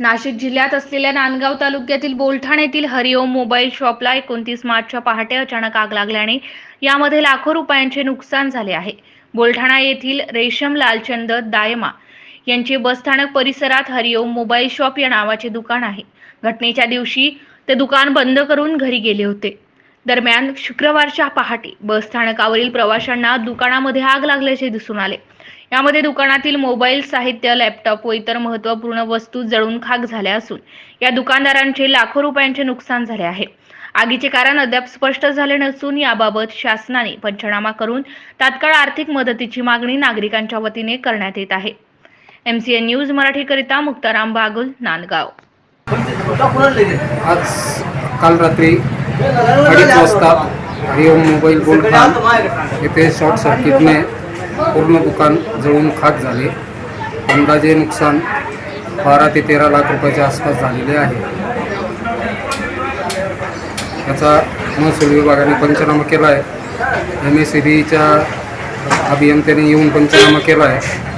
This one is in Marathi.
नाशिक जिल्ह्यात असलेल्या नांदगाव तालुक्यातील बोलठाण येथील हरिओम मोबाईल शॉपला एकोणतीस मार्चच्या पहाटे अचानक आग लागल्याने यामध्ये लाखो रुपयांचे नुकसान झाले आहे. बोलठाणा येथील रेशम लालचंद दायमा यांचे बसस्थानक परिसरात हरिओम मोबाईल शॉप या नावाचे दुकान आहे. घटनेच्या दिवशी ते दुकान बंद करून घरी गेले होते. दरम्यान शुक्रवारच्या पहाटे बसस्थानकावरील प्रवाशांना दुकानामध्ये आग लागल्याचे दिसून आले. यामध्ये दुकानातील मोबाईल साहित्य लॅपटॉप व इतर महत्त्वपूर्ण वस्तू जळून खाक झाल्या असून या दुकानदारांचे लाखो रुपयांचे नुकसान झाले आहे. आगीचे कारण अद्याप स्पष्ट झाले नसून याबाबत शासनाने पंचनामा करून तात्काळ आर्थिक मदतीची मागणी नागरिकांच्या वतीने करण्यात येत आहे. एमसीएन न्यूज मराठीकरिता मुक्ताराम बागुल नांदगाव. आज काल रात्री अडीच वाजता रिओम मोबाईल बोलखान येथे शॉर्ट सर्किटने पूर्ण दुकान जळून खाक झाले. अंदाजे नुकसान बारा ते तेरा लाख रुपयाच्या आसपास झालेले आहे. याचा महसूल विभागाने पंचनामा केला आहे एम एस सी बीच्या अभियंत्याने येऊन पंचनामा केला आहे